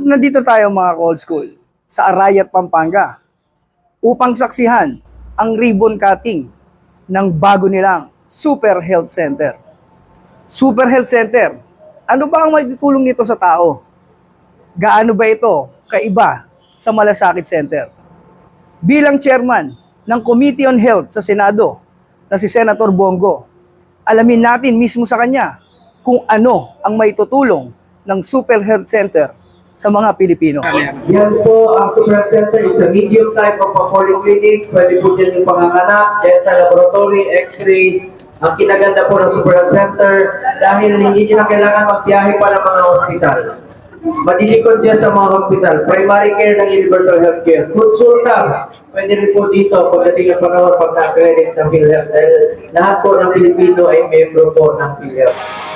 nandito tayo mga old school sa Arayat, Pampanga upang saksihan ang ribbon cutting ng bago nilang Super Health Center. Super Health Center, ano ba ang maitutulong nito sa tao? Gaano ba ito kaiba sa Malasakit Center? Bilang chairman ng Committee on Health sa Senado na si Senator Bongo, alamin natin mismo sa kanya kung ano ang maitutulong ng Super Health Center sa mga Pilipino. Yan po, ang Health Center is a medium type of a polyclinic. Pwede po dyan yung panganganak, dental laboratory, x-ray. Ang kinaganda po ng Health Center dahil hindi nyo na kailangan magbiyahe pa ng mga hospital. Madilikod dyan sa mga hospital. Primary care ng Universal Healthcare. Konsulta. Pwede rin po dito pagdating ng panahon pag na-accredit ng PhilHealth. Dahil lahat po ng Pilipino ay membro po ng PhilHealth.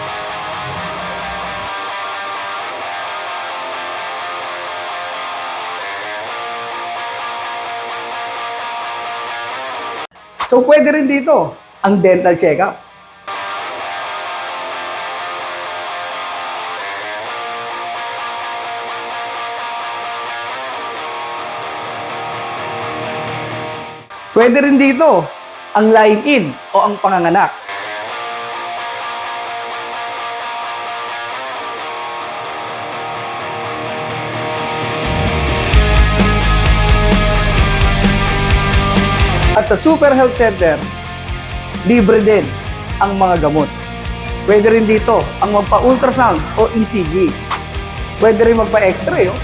So pwede rin dito ang dental checkup. Pwede rin dito ang line-in o ang panganganak. At sa Super Health Center, libre din ang mga gamot. Pwede rin dito ang magpa-ultrasound o ECG. Pwede rin magpa-x-ray. Oh.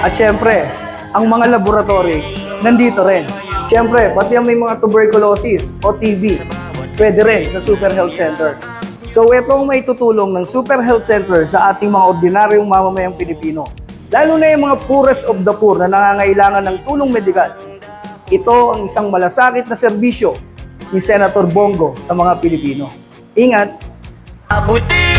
At syempre, ang mga laboratory, nandito rin. Syempre, pati ang may mga tuberculosis o TB, pwede rin sa Super Health Center. So, ito ang may tutulong ng Super Health Center sa ating mga ordinaryong mamamayang Pilipino. Lalo na yung mga poorest of the poor na nangangailangan ng tulong medikal. Ito ang isang malasakit na serbisyo ni Senator Bongo sa mga Pilipino. Ingat! Abuti